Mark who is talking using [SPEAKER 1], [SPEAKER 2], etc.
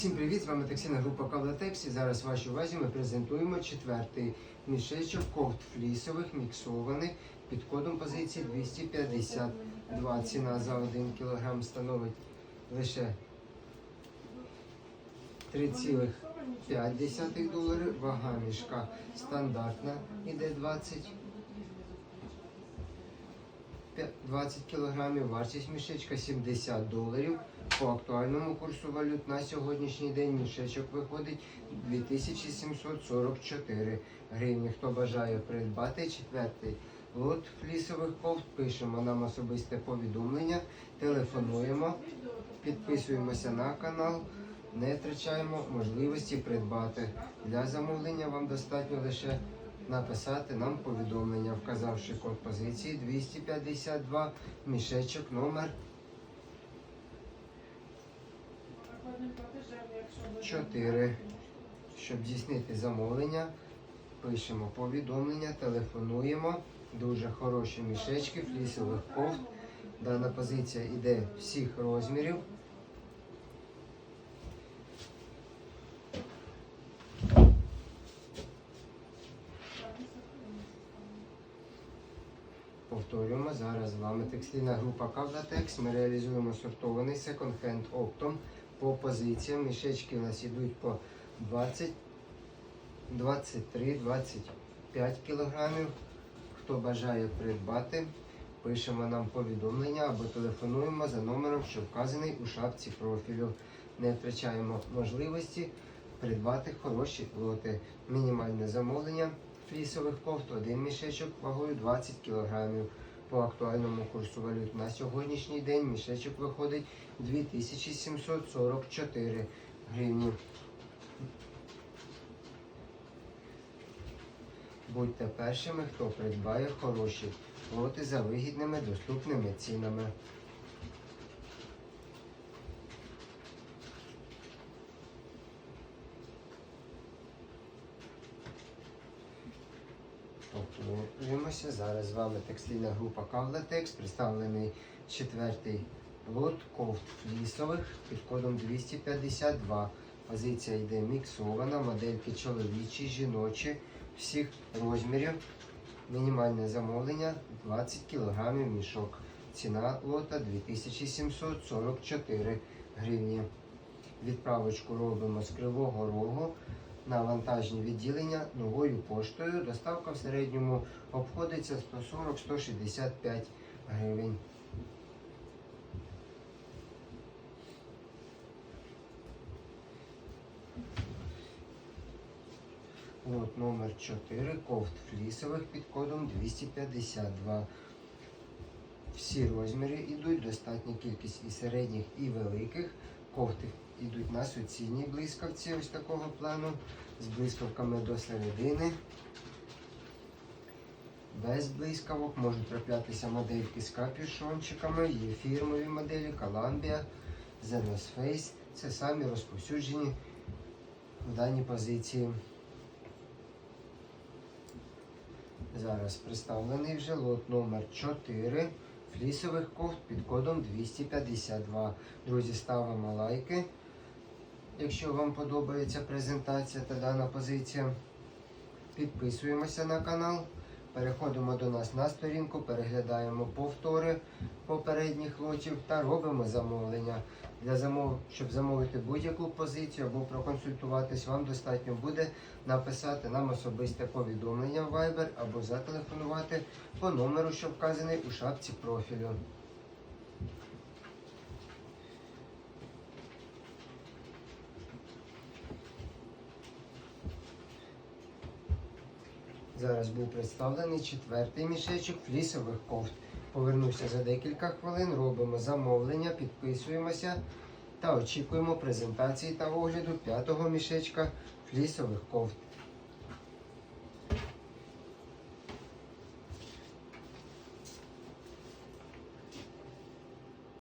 [SPEAKER 1] Всім привіт! З вами текстильна група Кавлатекс. І зараз вашій увазі ми презентуємо четвертий мішечок кофт флісових міксованих під кодом позиції 252. Ціна за 1 кг становить лише 3,5 доларів. Вага мішка стандартна іде 20 20 кг, вартість мішечка 70 доларів. По актуальному курсу валют на сьогоднішній день мішечок виходить 2744 гривні. Хто бажає придбати четвертий лот флісових кофт, пишемо нам особисте повідомлення, телефонуємо, підписуємося на канал, не втрачаємо можливості придбати. Для замовлення вам достатньо лише написати нам повідомлення, вказавши код позиції 252, мішечок номер 4. Щоб здійснити замовлення, пишемо повідомлення, телефонуємо. Дуже хороші мішечки флісових кофт. Дана позиція йде всіх розмірів. Повторюємо, зараз з вами текстильна група Кавлатекс. Ми реалізуємо сортований секонд-хенд оптом по позиціям. Мішечки у нас йдуть по 20, 23, 25 кілограмів. Хто бажає придбати, пишемо нам повідомлення або телефонуємо за номером, що вказаний у шапці профілю. Не втрачаємо можливості придбати хороші лоти. Мінімальне замовлення флісових кофт, один мішечок вагою 20 кг. По актуальному курсу валют на сьогоднішній день мішечок виходить 2744 гривні. Будьте першими, хто придбає хороші лоти за вигідними доступними цінами. Повторюємося. Зараз з вами текстильна група Кавлатекс, представлений четвертий лот кофт флісових під кодом 252. Позиція йде міксована, модельки чоловічі, жіночі, всіх розмірів. Мінімальне замовлення 20 кг мішок. Ціна лота 2744 гривні. Відправочку робимо з Кривого Рогу на вантажні відділення новою поштою. Доставка в середньому обходиться 140-165 гривень. Лот номер 4 кофт флісових під кодом 252. Всі розміри йдуть, достатня кількість і середніх, і великих. Кофти йдуть на суцільній блискавці ось такого плану, з блискавками до середини. Без блискавок можуть траплятися модельки з капюшончиками, є фірмові моделі Columbia, Zenos Face. Це самі розповсюджені в даній позиції. Зараз представлений вже лот номер 4 флісових кофт під кодом 252. Друзі, ставимо лайки. Якщо вам подобається презентація та дана позиція, підписуємося на канал. Переходимо до нас на сторінку, переглядаємо повтори попередніх лотів та робимо замовлення. Для замов... Щоб замовити будь-яку позицію або проконсультуватись, вам достатньо буде написати нам особисте повідомлення в Viber або зателефонувати по номеру, що вказаний у шапці профілю. Зараз був представлений четвертий мішечок флісових кофт. Повернуся за декілька хвилин, робимо замовлення, підписуємося та очікуємо презентації та огляду п'ятого мішечка флісових кофт.